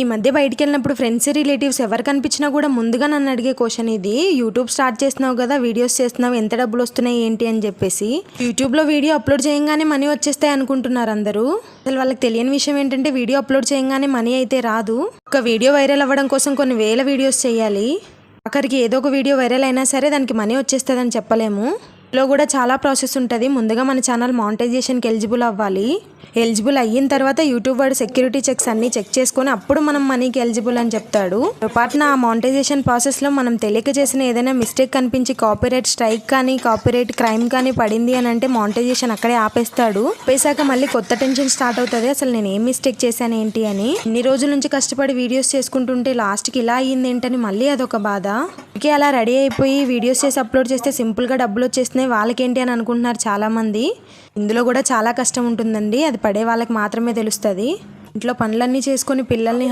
ఈ మధ్య బయటికి వెళ్ళినప్పుడు ఫ్రెండ్స్ రిలేటివ్స్ ఎవరు కనిపించినా కూడా ముందుగా నన్ను అడిగే క్వశ్చన్ ఇది. యూట్యూబ్ స్టార్ట్ చేస్తున్నావు కదా వీడియోస్ చేస్తున్నావు ఎంత డబ్బులు వస్తున్నాయి ఏంటి అని చెప్పేసి. యూట్యూబ్లో వీడియో అప్లోడ్ చేయగానే మనీ వచ్చేస్తాయి అనుకుంటున్నారు అందరూ. అసలు వాళ్ళకి తెలియని విషయం ఏంటంటే వీడియో అప్లోడ్ చేయగానే మనీ అయితే రాదు. ఒక వీడియో వైరల్ అవ్వడం కోసం కొన్ని వేల వీడియోస్ చేయాలి. అక్కడికి ఏదో ఒక వీడియో వైరల్ అయినా సరే దానికి మనీ వచ్చేస్తుందని చెప్పలేము. లో కూడా చాలా ప్రాసెస్ ఉంటుంది. ముందుగా మన ఛానల్ మానిటైజేషన్కి ఎలిజిబుల్ అవ్వాలి. ఎలిజిబుల్ అయిన తర్వాత యూట్యూబ్ వాడు సెక్యూరిటీ చెక్స్ అన్ని చెక్ చేసుకొని అప్పుడు మనం మనీకి ఎలిజిబుల్ అని చెప్తాడు. పాటున ఆ మానిటైజేషన్ ప్రాసెస్లో మనం తెలియక చేసిన ఏదైనా మిస్టేక్ కనిపించి కాపీరైట్ స్ట్రైక్ కానీ కాపీరైట్ క్రైమ్ కానీ పడింది అని అంటే మానిటైజేషన్ అక్కడే ఆపేస్తాడు. ఆపేశాక మళ్ళీ కొత్త టెన్షన్ స్టార్ట్ అవుతుంది. అసలు నేను ఏం మిస్టేక్ చేశాను ఏంటి అని. ఇన్ని రోజుల నుంచి కష్టపడి వీడియోస్ చేసుకుంటుంటే లాస్ట్కి ఇలా అయ్యింది ఏంటని మళ్ళీ అదొక బాధ. ఇంకే అలా రెడీ అయిపోయి వీడియోస్ చేసి అప్లోడ్ చేస్తే సింపుల్గా డబ్బులు వచ్చేస్తున్నాయి వాళ్ళకేంటి అని అనుకుంటున్నారు చాలామంది. ఇందులో కూడా చాలా కష్టం ఉంటుందండి. అది పడే వాళ్ళకి మాత్రమే తెలుస్తుంది. ఇంట్లో పనులన్నీ చేసుకొని పిల్లల్ని